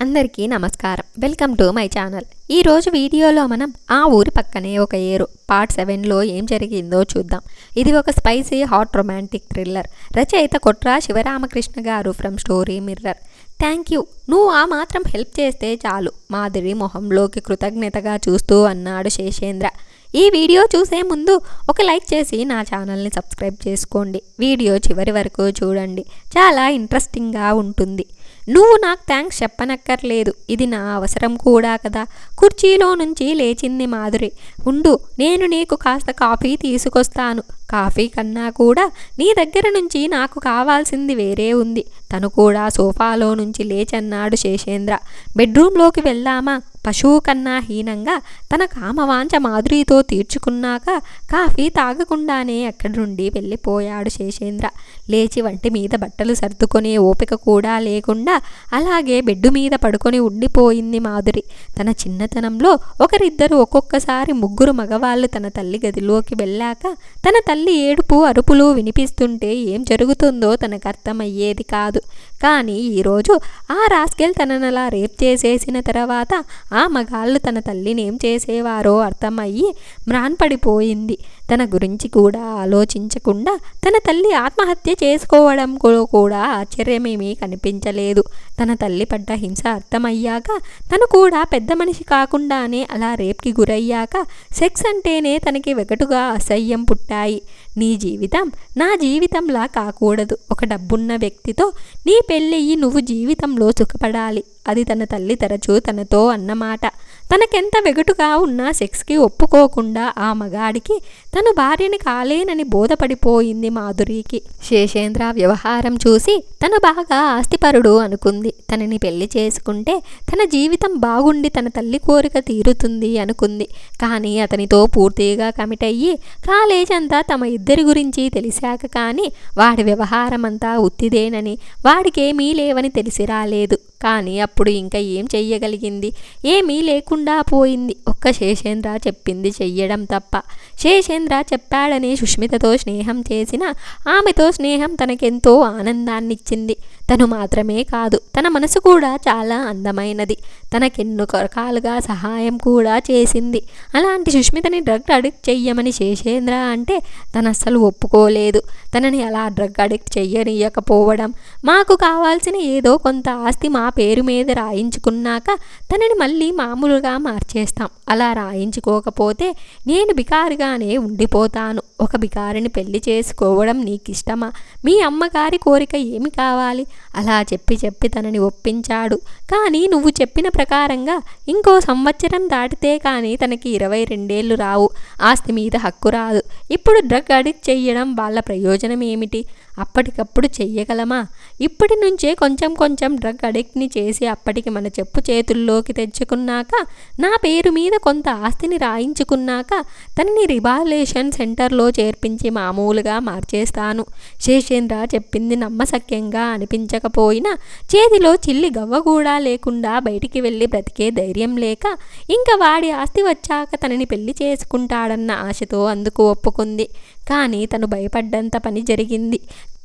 అందరికీ నమస్కారం. Welcome to my channel. ఈరోజు వీడియోలో మనం ఆ ఊరి పక్కనే ఒక ఏరు పార్ట్ సెవెన్లో ఏం జరిగిందో చూద్దాం. ఇది ఒక స్పైసీ హాట్ రొమాంటిక్ థ్రిల్లర్. రచయిత Kotra Shivaramakrishna garu from Story Mirror. Thank you. నువ్వు ఆ మాత్రం హెల్ప్ చేస్తే చాలు మాధురి మొహంలోకి కృతజ్ఞతగా చూస్తూ అన్నాడు శేషేంద్ర. ఈ వీడియో చూసే ముందు ఒక లైక్ చేసి నా ఛానల్ని సబ్స్క్రైబ్ చేసుకోండి. వీడియో చివరి వరకు చూడండి. చాలా ఇంట్రెస్టింగ్గా ఉంటుంది. నువ్వు నాకు థ్యాంక్స్ చెప్పనక్కర్లేదు. ఇది నా అవసరం కూడా కదా. కుర్చీలో నుంచి లేచింది మాధురి. ఉండు నేను నీకు కాస్త కాఫీ తీసుకొస్తాను. కాఫీ కన్నా కూడా నీ దగ్గర నుంచి నాకు కావాల్సింది వేరే ఉంది. తను కూడా సోఫాలో నుంచి లేచన్నాడు శేషేంద్ర. బెడ్రూమ్లోకి వెళ్దామా? పశువు కన్నా హీనంగా తన కామవాంచ మాధురితో తీర్చుకున్నాక కాఫీ తాగకుండానే అక్కడి నుండి వెళ్ళిపోయాడు శేషేంద్ర. లేచి వంటి మీద బట్టలు సర్దుకునే ఓపిక కూడా లేకుండా అలాగే బెడ్డు మీద పడుకొని ఉండిపోయింది మాధురి. తన చిన్నతనంలో ఒకరిద్దరు ఒక్కొక్కసారి ముగ్గురు మగవాళ్ళు తన తల్లి గదిలోకి వెళ్ళాక తన తల్లి ఏడుపు అరుపులు వినిపిస్తుంటే ఏం జరుగుతుందో తనకు అర్థమయ్యేది కాదు. కానీ ఈరోజు ఆ రాస్కెల్ తననలా రేప్ చేసేసిన తర్వాత ఆ మగాళ్ళు తన తల్లిని ఏం చేసేవారో అర్థమయ్యి మ్రాన్పడిపోయింది తన గురించి కూడా ఆలోచించకుండా తన తల్లి ఆత్మహత్య చేసుకోవడం కూడా ఆశ్చర్యమేమీ కనిపించలేదు. తన తల్లి పడ్డ హింస అర్థమయ్యాక తను కూడా పెద్ద మనిషి కాకుండానే అలా రేప్కి గురయ్యాక సెక్స్ అంటేనే తనకి వెగటుగా అసహ్యం పుట్టాయి. నీ జీవితం నా జీవితంలా కాకూడదు. ఒక డబ్బున్న వ్యక్తితో నీ పెళ్ళయ్యి నువ్వు జీవితంలో సుఖపడాలి. అది తన తల్లి తరచూ తనతో అన్నమాట. తనకెంత వెగటుగా ఉన్నా సెక్స్కి ఒప్పుకోకుండా ఆ మగాడికి తను భార్యని కాలేనని బోధపడిపోయింది మాధురికి. శేషేంద్ర వ్యవహారం చూసి తను బాగా ఆస్తిపరుడు అనుకుంది. తనని పెళ్ళి చేసుకుంటే తన జీవితం బాగుండి తన తల్లి కోరిక తీరుతుంది అనుకుంది. కానీ అతనితో పూర్తిగా కమిట్ అయ్యి కాలేజ్ అంతా తమ ఇద్దరి గురించి తెలిసాక కానీ వాడి వ్యవహారం అంతా ఉత్తిదేనని వాడికేమీ లేవని తెలిసి రాలేదు. కానీ అప్పుడు ఇంకా ఏం చెయ్యగలిగింది? ఏమీ లేకుండా పోయింది. ఒక్క శేషేంద్ర చెప్పింది చెయ్యడం తప్ప. శేషేంద్ర చెప్పాడని సుష్మితతో స్నేహం చేసిన ఆమెతో స్నేహం తనకెంతో ఆనందాన్నిచ్చింది. తను మాత్రమే కాదు తన మనసు కూడా చాలా అందమైనది. తనకెన్నో రకాలుగా సహాయం కూడా చేసింది. అలాంటి సుష్మితని డ్రగ్ అడిక్ట్ చెయ్యమని శేషేంద్ర అంటే తను అస్సలు ఒప్పుకోలేదు. తనని అలా డ్రగ్ అడిక్ట్ చెయ్యనీయకపోవడం మాకు కావాల్సిన ఏదో కొంత ఆస్తి మా పేరు మీద రాయించుకున్నాక తనని మళ్ళీ మామూలుగా మార్చేస్తాం. అలా రాయించుకోకపోతే నేను బికారుగానే ఉండిపోతాను. ఒక బికారిని పెళ్ళి చేసుకోవడం నీకు ఇష్టమా మీ అమ్మగారి కోరిక ఏమి కావాలి? అలా చెప్పి చెప్పి తనని ఒప్పించాడు. కానీ నువ్వు చెప్పిన ప్రకారంగా ఇంకో సంవత్సరం దాటితే కానీ తనకి ఇరవై రెండేళ్ళు రావు. ఆస్తి మీద హక్కు రాదు. ఇప్పుడు డ్రగ్ అడిక్ట్ చెయ్యడం వాళ్ళ ప్రయోజనం ఏమిటి? అప్పటికప్పుడు చెయ్యగలమా? ఇప్పటి నుంచే కొంచెం కొంచెం డ్రగ్ అడిక్ట్ని చేసి అప్పటికి మన చెప్పు చేతుల్లోకి తెచ్చుకున్నాక నా పేరు మీద కొంత ఆస్తిని రాయించుకున్నాక తనని రిబాలేషన్ సెంటర్లో చేర్పించి మామూలుగా మార్చేస్తాను. శేషేంద్ర చెప్పింది నమ్మసక్యంగా అనిపించకపోయినా చేతిలో చిల్లి గవ్వ కూడా లేకుండా బయటికి వెళ్ళి బ్రతికే ధైర్యం లేక ఇంకా వాడి ఆస్తి వచ్చాక తనని పెళ్ళి చేసుకుంటాడన్న ఆశతో అందుకు ఒప్పుకుంది. కానీ తను భయపడ్డంత పని జరిగింది.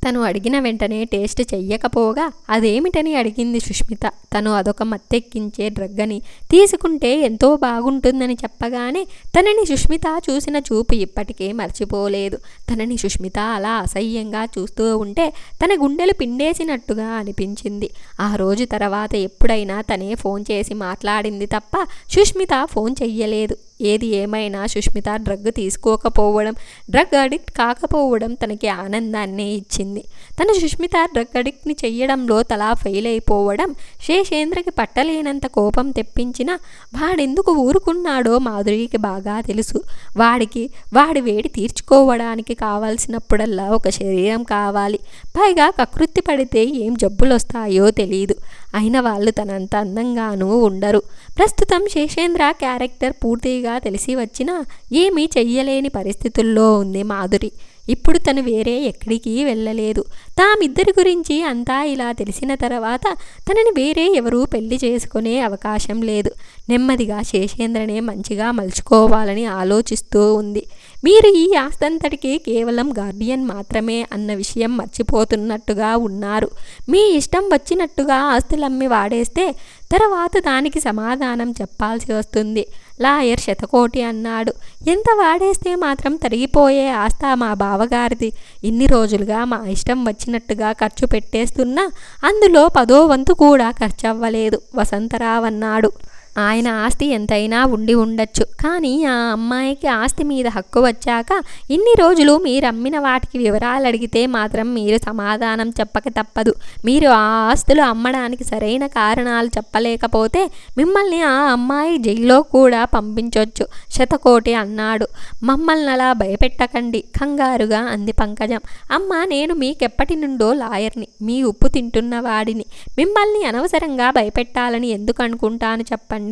తను అడిగిన వెంటనే టేస్ట్ చెయ్యకపోగా అదేమిటని అడిగింది సుష్మిత. తను అదొక మత్తెక్కించే డ్రగ్ అని తీసుకుంటే ఎంతో బాగుంటుందని చెప్పగానే తనని సుష్మిత చూసిన చూపు ఇప్పటికే మర్చిపోలేదు. తనని సుష్మిత అలా అసహ్యంగా చూస్తూ ఉంటే తన గుండెలు పిండేసినట్టుగా అనిపించింది. ఆ రోజు తర్వాత ఎప్పుడైనా తనే ఫోన్ చేసి మాట్లాడింది తప్ప సుష్మిత ఫోన్ చెయ్యలేదు. ఏది ఏమైనా సుష్మిత డ్రగ్ తీసుకోకపోవడం డ్రగ్ అడిక్ట్ కాకపోవడం తనకి ఆనందాన్నే ఇచ్చింది. తన సుష్మిత డ్రగ్ అడిక్ట్ని చెయ్యడంలో తలా ఫెయిల్ అయిపోవడం శేషేంద్రకి పట్టలేనంత కోపం తెప్పించినా వాడెందుకు ఊరుకున్నాడో మాధురికి బాగా తెలుసు. వాడికి వాడి వేడి తీర్చుకోవడానికి కావాల్సినప్పుడల్లా ఒక శరీరం కావాలి. పైగా కకృత్తి పడితే ఏం జబ్బులు వస్తాయో తెలియదు అయిన వాళ్ళు తనంత అందంగానూ ఉండరు. ప్రస్తుతం శేషేంద్ర క్యారెక్టర్ పూర్తిగా తెలిసి వచ్చినా ఏమీ చెయ్యలేని పరిస్థితుల్లో ఉంది మాధురి. ఇప్పుడు తను వేరే ఎక్కడికి వెళ్ళలేదు. తామిద్దరి గురించి అంతా ఇలా తెలిసిన తర్వాత తనని వేరే ఎవరూ పెళ్ళి చేసుకునే అవకాశం లేదు. నెమ్మదిగా శేషేంద్రనే మంచిగా మలుచుకోవాలని ఆలోచిస్తూ ఉంది. మీరు ఈ ఆస్తంతటికి కేవలం గార్డియన్ మాత్రమే అన్న విషయం మర్చిపోతున్నట్టుగా ఉన్నారు. మీ ఇష్టం వచ్చినట్టుగా ఆస్తులమ్మి వాడేస్తే తర్వాత దానికి సమాధానం చెప్పాల్సి వస్తుంది. లాయర్ శతకోటి అన్నాడు. ఎంత వాడేస్తే మాత్రం తరిగిపోయే ఆస్థ మా బావగారిది. ఇన్ని రోజులుగా మా ఇష్టం వచ్చినట్టుగా ఖర్చు పెట్టేస్తున్నా అందులో పదో వంతు కూడా ఖర్చు అవ్వలేదు వసంతరావు అన్నాడు ఆయన ఆస్తి ఎంతైనా ఉండి ఉండొచ్చు. కానీ ఆ అమ్మాయికి ఆస్తి మీద హక్కు వచ్చాక ఇన్ని రోజులు మీరు అమ్మిన వాటికి వివరాలు అడిగితే మాత్రం మీరు సమాధానం చెప్పక తప్పదు. మీరు ఆ ఆస్తులు అమ్మడానికి సరైన కారణాలు చెప్పలేకపోతే మిమ్మల్ని ఆ అమ్మాయి జైల్లో కూడా పంపించవచ్చు శతకోటి అన్నాడు. మమ్మల్ని అలా భయపెట్టకండి. కంగారుగా అంది పంకజం. అమ్మ నేను మీకెప్పటి నుండో లాయర్ని మీ ఉప్పు తింటున్న వాడిని. మిమ్మల్ని అనవసరంగా భయపెట్టాలని ఎందుకు అనుకుంటాను చెప్పండి.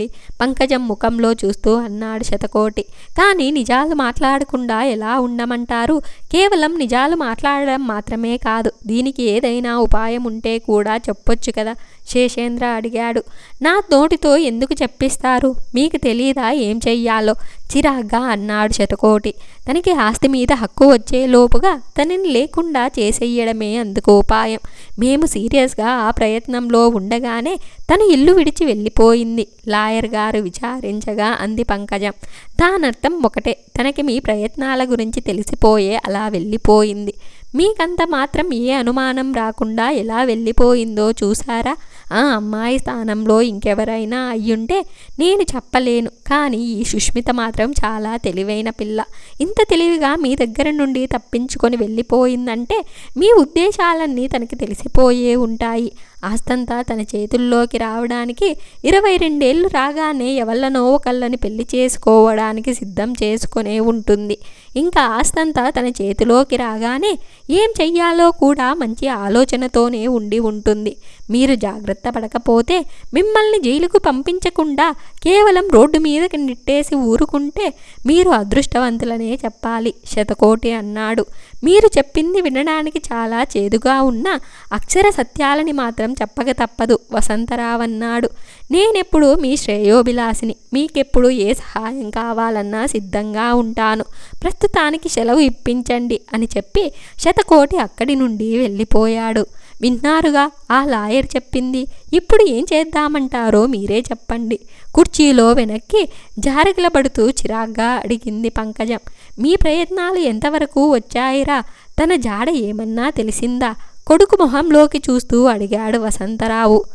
పంకజం ముఖంలో చూస్తూ అన్నాడు శతకోటి. కానీ నిజాలు మాట్లాడకుండా ఎలా ఉండమంటారు? కేవలం నిజాలు మాట్లాడడం మాత్రమే కాదు. దీనికి ఏదైనా ఉపాయం ఉంటే కూడా చెప్పొచ్చు కదా? శేషేంద్ర అడిగాడు. నా నోటితో ఎందుకు చెప్పిస్తారు? మీకు తెలియదా ఏం చెయ్యాలో? చిరాగ్గా అన్నాడు శతకోటి తనకి ఆస్తి మీద హక్కు వచ్చే లోపుగా తనని లేకుండా చేసేయడమే అందుకు ఉపాయం. మేము సీరియస్గా ఆ ప్రయత్నంలో ఉండగానే తను ఇల్లు విడిచి వెళ్ళిపోయింది. లాయర్ గారు విచారించగా అంది పంకజం. దానర్థం ఒకటే. తనకి మీ ప్రయత్నాల గురించి తెలిసిపోయే అలా వెళ్ళిపోయింది. మీకంత మాత్రం ఏ అనుమానం రాకుండా ఎలా వెళ్ళిపోయిందో చూసారా ఆ అమ్మాయి స్థానంలో ఇంకెవరైనా అయ్యుంటే నేను చెప్పలేను. కానీ ఈ సుష్మిత మాత్రం చాలా తెలివైన పిల్ల. ఇంత తెలివిగా మీ దగ్గర నుండి తప్పించుకొని వెళ్ళిపోయిందంటే మీ ఉద్దేశాలన్నీ తనకి తెలిసిపోయే ఉంటాయి. ఆస్తంతా తన చేతుల్లోకి రావడానికి ఇరవై రెండేళ్ళు రాగానే ఎవళ్ళనో ఒకళ్ళని పెళ్ళి చేసుకోవడానికి సిద్ధం చేసుకునే ఉంటుంది. ఇంకా ఆస్తంతా తన చేతిలోకి రాగానే ఏం చెయ్యాలో కూడా మంచి ఆలోచనతోనే ఉండి ఉంటుంది. మీరు జాగ్రత్త పడకపోతే మిమ్మల్ని జైలుకు పంపించకుండా కేవలం రోడ్డు మీదకి నిట్టేసి ఊరుకుంటే మీరు అదృష్టవంతులనే చెప్పాలి శతకోటి అన్నాడు. మీరు చెప్పింది వినడానికి చాలా చేదుగా ఉన్న అక్షర సత్యాలని మాత్రం చెప్పక తప్పదు. వసంతరావన్నాడు. నేనెప్పుడు మీ శ్రేయోభిలాసిని మీకెప్పుడు ఏ సహాయం కావాలన్నా సిద్ధంగా ఉంటాను. ప్రస్తుతానికి సెలవు ఇప్పించండి అని చెప్పి శతకోటి అక్కడి నుండి వెళ్ళిపోయాడు. విన్నారుగా ఆ లాయర్ చెప్పింది. ఇప్పుడు ఏం చేద్దామంటారో మీరే చెప్పండి. కుర్చీలో వెనక్కి జారగిలబడుతూ చిరాగ్గా అడిగింది పంకజం. మీ ప్రయత్నాలు ఎంతవరకు వచ్చాయిరా? తన జాడ ఏమన్నా తెలిసిందా? కొడుకు మొహంలోకి చూస్తూ అడిగాడు వసంతరావు.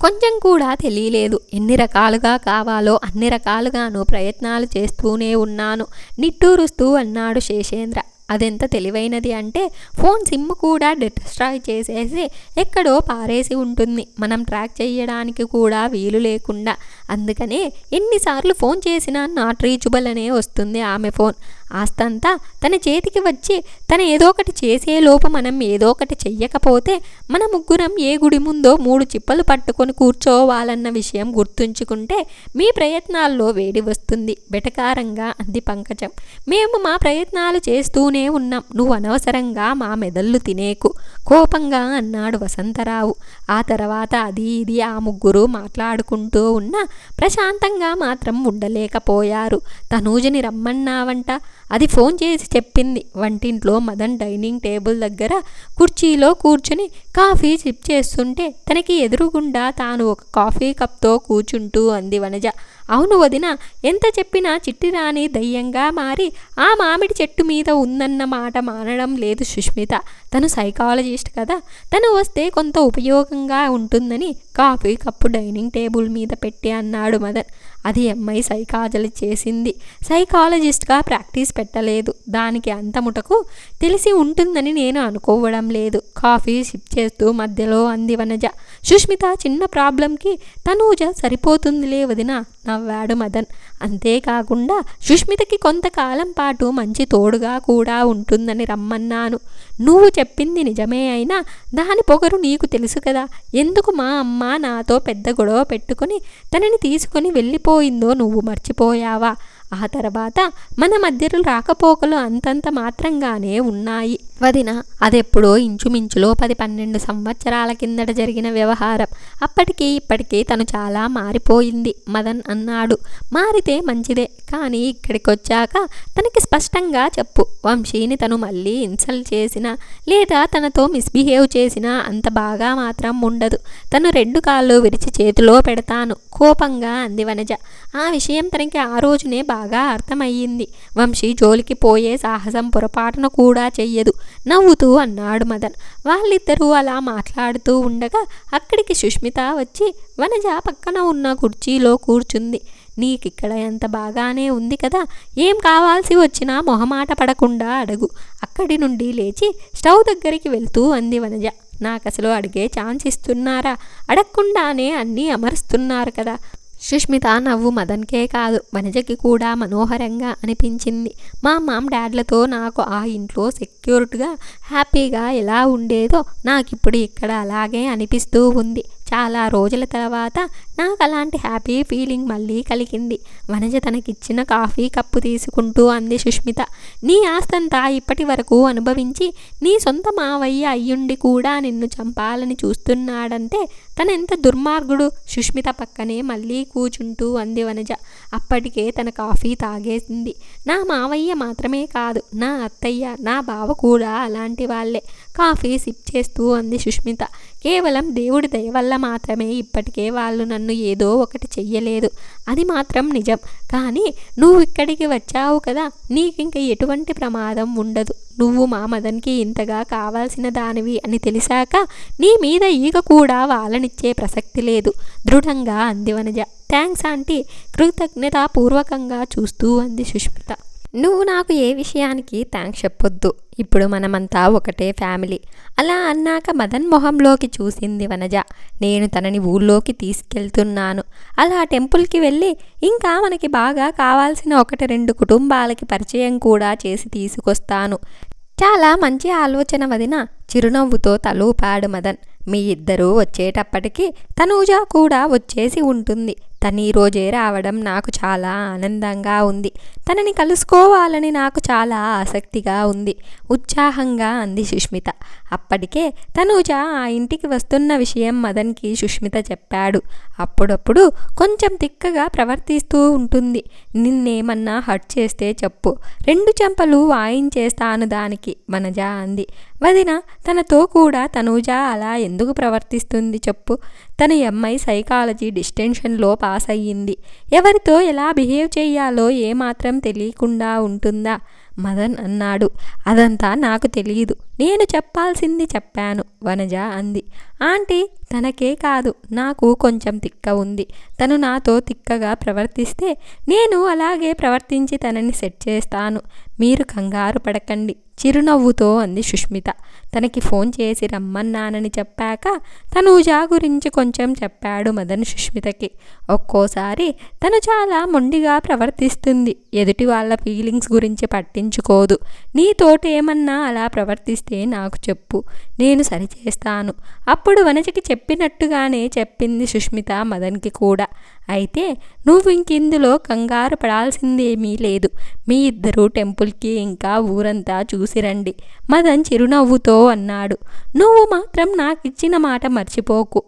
కొంచెం కూడా తెలియలేదు. ఎన్ని రకాలుగా కావాలో అన్ని రకాలుగాను ప్రయత్నాలు చేస్తూనే ఉన్నాను. నిట్టూరుస్తూ అన్నాడు శేషేంద్ర. అదెంత తెలివైనది అంటే ఫోన్ సిమ్ కూడా డిస్ట్రాయ్ చేసేసి ఎక్కడో పారేసి ఉంటుంది. మనం ట్రాక్ చేయడానికి కూడా వీలు లేకుండా. అందుకనే ఎన్నిసార్లు ఫోన్ చేసినా నాట్ రీచబుల్ అనే వస్తుంది ఆమె ఫోన్. ఆస్తంతా తన చేతికి వచ్చి తన ఏదో ఒకటి చేసే లోప మనం ఏదో ఒకటి చెయ్యకపోతే మన ముగ్గురం ఏ గుడి ముందో మూడు చిప్పలు పట్టుకొని కూర్చోవాలన్న విషయం గుర్తుంచుకుంటే మీ ప్రయత్నాల్లో వేడి వస్తుంది. బెటకారంగా అంది పంకజం. మేము మా ప్రయత్నాలు చేస్తూనే ఉన్నాం. నువ్వు అనవసరంగా మా మెదళ్ళు తినేకు. కోపంగా అన్నాడు వసంతరావు. ఆ తర్వాత అది ఇది ఆ ముగ్గురు మాట్లాడుకుంటూ ఉన్నా ప్రశాంతంగా మాత్రం ఉండలేకపోయారు. తనూజని రమ్మన్నావంట? అది ఫోన్ చేసి చెప్పింది. వంటింట్లో మదన్ డైనింగ్ టేబుల్ దగ్గర కుర్చీలో కూర్చుని కాఫీ సిప్ చేస్తుంటే తనకి ఎదురుగుండా తాను ఒక కాఫీ కప్తో కూర్చుంటూ అంది వనజ. అవును వదిన ఎంత చెప్పినా చిట్టిరాణి దయ్యంగా మారి ఆ మామిడి చెట్టు మీద ఉందన్న మాట మానడం లేదు సుష్మిత. తను సైకాలజిస్ట్ కదా. తను వస్తే కొంత ఉపయోగంగా ఉంటుందని కాఫీ కప్పు డైనింగ్ టేబుల్ మీద పెట్టి అన్నాడు మదన్. అది అమ్మాయి సైకాలజీ చేసింది. సైకాలజిస్ట్గా ప్రాక్టీస్ పెట్టలేదు. దానికి అంతముటకు తెలిసి ఉంటుందని నేను అనుకోవడం లేదు. కాఫీ సిప్ చేస్తూ మధ్యలో అంది వనజ. సుష్మిత చిన్న ప్రాబ్లంకి తనూజ సరిపోతుందిలే వదిన. నవ్వాడు మదన్. అంతేకాకుండా సుష్మితకి కొంతకాలం పాటు మంచి తోడుగా కూడా ఉంటుందని రమ్మన్నాను. నువ్వు చెప్పింది నిజమే అయినా దాని పొగరు నీకు తెలుసు కదా. ఎందుకు మా అమ్మ నాతో పెద్ద గొడవ పెట్టుకుని తనని తీసుకొని వెళ్ళిపోయిందో నువ్వు మర్చిపోయావా? ఆ తర్వాత మన మధ్యలో రాకపోకలు అంతంత మాత్రంగానే ఉన్నాయి. వదిన అదెప్పుడో ఇంచుమించులో పది పన్నెండు సంవత్సరాల కిందట జరిగిన వ్యవహారం. అప్పటికి ఇప్పటికీ తను చాలా మారిపోయింది మదన్ అన్నాడు. మారితే మంచిదే కానీ ఇక్కడికి వచ్చాక తనకి స్పష్టంగా చెప్పు. వంశీని తను మళ్ళీ ఇన్సల్ట్ చేసినా లేదా తనతో మిస్బిహేవ్ చేసినా అంత బాగా మాత్రం ఉండదు. తను రెండు కాళ్ళు విరిచి చేతిలో పెడతాను కోపంగా అంది వనజ. ఆ విషయం తనకి ఆ రోజునే బాగా అర్థమయ్యింది. వంశీ జోలికి పోయే సాహసం పొరపాటున కూడా చెయ్యదు. నవ్వుతూ అన్నాడు మదన్. వాళ్ళిద్దరూ అలా మాట్లాడుతూ ఉండగా అక్కడికి సుష్మిత వచ్చి వనజ పక్కన ఉన్న కుర్చీలో కూర్చుంది. నీకిక్కడ ఎంత బాగానే ఉంది కదా ఏం కావాల్సి వచ్చినా మొహమాట పడకుండా అడుగు. అక్కడి నుండి లేచి స్టవ్ దగ్గరికి వెళ్తూ అంది వనజ. నాకు అసలు అడిగే ఛాన్స్ ఇస్తున్నారా? అడగకుండానే అన్నీ అమరుస్తున్నారు కదా. సుష్మిత నవ్వు మదన్కే కాదు వనజకి కూడా మనోహరంగా అనిపించింది. మా మామ్ డాడ్లతో నాకు ఆ ఇంట్లో సెక్యూర్డ్గా హ్యాపీగా ఎలా ఉండేదో నాకిప్పుడు ఇక్కడ అలాగే అనిపిస్తూ ఉంది. చాలా రోజుల తర్వాత నాకు అలాంటి హ్యాపీ ఫీలింగ్ మళ్ళీ కలిగింది. వనజ తనకిచ్చిన కాఫీ కప్పు తీసుకుంటూ అంది సుష్మిత. నీ ఆస్తంతా ఇప్పటి వరకు అనుభవించి నీ సొంత మావయ్య అయ్యుండి కూడా నిన్ను చంపాలని చూస్తున్నాడంటే తనెంత దుర్మార్గుడు? సుష్మిత పక్కనే మళ్ళీ కూచుంటూ అంది వనజ. అప్పటికే తన కాఫీ తాగేసింది. నా మావయ్య మాత్రమే కాదు నా అత్తయ్య నా బావ కూడా అలాంటి వాళ్ళే. కాఫీ సిప్ చేస్తూ అంది సుష్మిత. కేవలం దేవుడి దయ వల్ల మాత్రమే ఇప్పటికే వాళ్ళు నన్ను ఏదో ఒకటి చెయ్యలేదు. అది మాత్రం నిజం. కానీ నువ్వు ఇక్కడికి వచ్చావు కదా నీకింక ఎటువంటి ప్రమాదం ఉండదు. నువ్వు మా మదన్కి ఇంతగా కావాల్సిన దానివి అని తెలిసాక నీ మీద ఈగ కూడా వాళ్ళనిచ్చే ప్రసక్తి లేదు. దృఢంగా అంది వనజ. Thanks aunty. కృతజ్ఞతాపూర్వకంగా చూస్తూ అంది సుష్మిత. నువ్వు నాకు ఏ విషయానికి థ్యాంక్స్ చెప్పొద్దు. ఇప్పుడు మనమంతా ఒకటే ఫ్యామిలీ. అలా అన్నాక మదన్ మొహంలోకి చూసింది వనజ. నేను తనని ఊళ్ళోకి తీసుకెళ్తున్నాను. అలా టెంపుల్కి వెళ్ళి ఇంకా మనకి బాగా కావాల్సిన ఒకటి రెండు కుటుంబాలకి పరిచయం కూడా చేసి తీసుకొస్తాను. చాలా మంచి ఆలోచన వదిన చిరునవ్వుతో తలూపాడు మదన్. మీ ఇద్దరూ వచ్చేటప్పటికి తనూజ కూడా వచ్చేసి ఉంటుంది. తను ఈరోజే రావడం నాకు చాలా ఆనందంగా ఉంది. తనని కలుసుకోవాలని నాకు చాలా ఆసక్తిగా ఉంది. ఉత్సాహంగా అంది సుష్మిత. అప్పటికే తనూజ ఆ ఇంటికి వస్తున్న విషయం మదన్కి సుష్మిత చెప్పాడు. అప్పుడప్పుడు కొంచెం తిక్కగా ప్రవర్తిస్తూ ఉంటుంది. నిన్నేమన్నా హర్ట్ చేస్తే చెప్పు. రెండు చెంపలు వాయించేస్తాను దానికి వనజ అంది. వదిన తనతో కూడా తనూజ అలా ఎందుకు ప్రవర్తిస్తుంది చెప్పు. తన ఎంఐ సైకాలజీ డిస్టెన్షన్లో పాస్ అయ్యింది ఎవరితో ఎలా బిహేవ్ చేయాలో ఏమాత్రం తెలియకుండా ఉంటుందా? మదన్ అన్నాడు. అదంతా నాకు తెలియదు నేను చెప్పాల్సింది చెప్పాను వనజ అంది. ఆంటీ తనకే కాదు నాకు కొంచెం తిక్క ఉంది. తను నాతో తిక్కగా ప్రవర్తిస్తే నేను అలాగే ప్రవర్తించి తనని సెట్ చేస్తాను. మీరు కంగారు పడకండి. చిరునవ్వుతో అంది సుష్మిత. తనకి ఫోన్ చేసి రమ్మన్నానని చెప్పాక తనూజా గురించి కొంచెం చెప్పాడు మదన్ సుష్మితకి. ఒక్కోసారి తను చాలా మొండిగా ప్రవర్తిస్తుంది. ఎదుటి వాళ్ళ ఫీలింగ్స్ గురించి పట్టించుకోదు. నీతోటేమన్నా అలా ప్రవర్తిస్తే నాకు చెప్పు. నేను సరిచేస్తాను. అప్పుడు వనజకి చెప్పినట్టుగానే చెప్పింది సుష్మిత మదన్కి కూడా. అయితే నువ్వు ఇంకిందులో కంగారు పడాల్సిందేమీ లేదు. మీ ఇద్దరు టెంపుల్కి ఇంకా ఊరంతా చూసిరండి మదన్ చిరునవ్వుతో అన్నాడు. నువ్వు మాత్రం నాకిచ్చిన మాట మర్చిపోకు.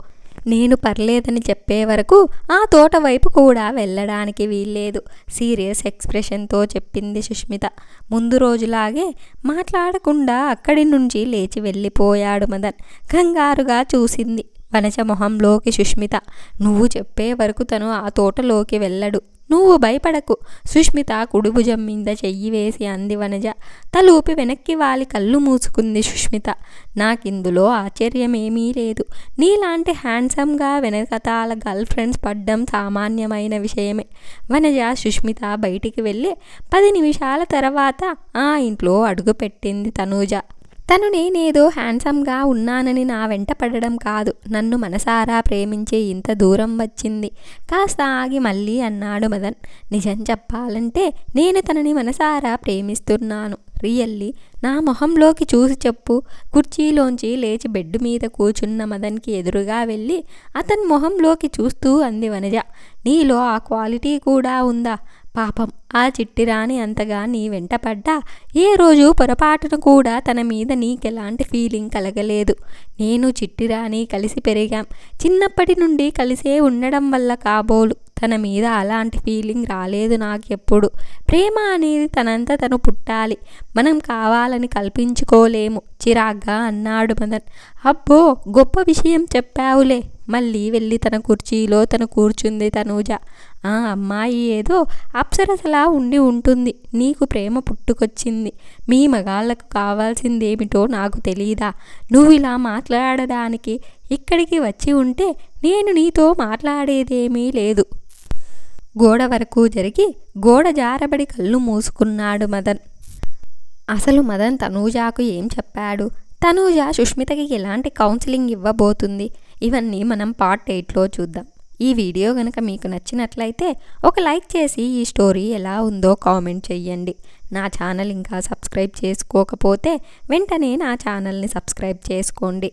నేను పర్లేదని చెప్పే వరకు ఆ తోట వైపు కూడా వెళ్ళడానికి వీల్లేదు. సీరియస్ ఎక్స్ప్రెషన్తో చెప్పింది సుష్మిత. ముందు రోజులాగే మాట్లాడకుండా అక్కడి నుంచి లేచి వెళ్ళిపోయాడు మదన్. కంగారుగా చూసింది. వనజ మొహంలోకి సుష్మిత. నువ్వు చెప్పే వరకు తను ఆ తోటలోకి వెళ్ళడు. నువ్వు భయపడకు. సుష్మిత కుడిభుజం మీద చెయ్యి వేసి అంది వనజ. తలూపి వెనక్కి వాలి కళ్ళు మూసుకుంది సుష్మిత. నాకిందులో ఆశ్చర్యమేమీ లేదు. నీలాంటి హ్యాండ్సమ్గా వెనకతాల గర్ల్ ఫ్రెండ్స్ పడ్డం సామాన్యమైన విషయమే. వనజ సుష్మిత బయటికి వెళ్ళి పది నిమిషాల తర్వాత ఆ ఇంట్లో అడుగుపెట్టింది తనూజ. తను నేనేదో హ్యాండ్సమ్గా ఉన్నానని నా వెంట పడడం కాదు. నన్ను మనసారా ప్రేమించే ఇంత దూరం వచ్చింది. కాస్త ఆగి మళ్ళీ అన్నాడు మదన్. నిజం చెప్పాలంటే నేను తనని మనసారా ప్రేమిస్తున్నాను. రియల్లీ నా మొహంలోకి చూసి చెప్పు. కుర్చీలోంచి లేచి బెడ్ మీద కూర్చున్న మదన్కి ఎదురుగా వెళ్ళి అతని మొహంలోకి చూస్తూ అంది వనజ. నీలో ఆ క్వాలిటీ కూడా ఉందా? పాపం ఆ చిట్టిరాణి అంతగా నీ వెంట పడ్డా? ఏ రోజు పొరపాటున కూడా తన మీద నీకెలాంటి ఫీలింగ్ కలగలేదు. నేను చిట్టిరాణి కలిసి పెరిగాం. చిన్నప్పటి నుండి కలిసే ఉండడం వల్ల కాబోలు. తన మీద అలాంటి ఫీలింగ్ రాలేదు నాకెప్పుడు. ప్రేమ అనేది తనంత తను పుట్టాలి. మనం కావాలని కల్పించుకోలేము. చిరాగ్గా అన్నాడు మదన్. అబ్బో గొప్ప విషయం చెప్పావులే. మళ్ళీ వెళ్ళి తన కుర్చీలో తను కూర్చుంది తనూజ. ఆ అమ్మాయి ఏదో అప్సరసలా ఉండి ఉంటుంది. నీకు ప్రేమ పుట్టుకొచ్చింది. మీ మగాళ్ళకు కావాల్సిందేమిటో నాకు తెలియదా నువ్వు ఇలా మాట్లాడడానికి ఇక్కడికి వచ్చి ఉంటే నేను నీతో మాట్లాడేదేమీ లేదు. గోడ వరకు జరిగి గోడ జారబడి కళ్ళు మూసుకున్నాడు మదన్. అసలు మదన్ తనూజాకు ఏం చెప్పాడు? తనూజ సుష్మితకి ఎలాంటి కౌన్సిలింగ్ ఇవ్వబోతుంది? ఇవన్నీ మనం పార్ట్ ఎయిట్లో చూద్దాం. ఈ వీడియో కనుక మీకు నచ్చినట్లయితే ఒక లైక్ చేసి ఈ స్టోరీ ఎలా ఉందో కామెంట్ చేయండి నా ఛానల్ ఇంకా సబ్స్క్రైబ్ చేసుకోకపోతే వెంటనే నా ఛానల్ని సబ్స్క్రైబ్ చేసుకోండి.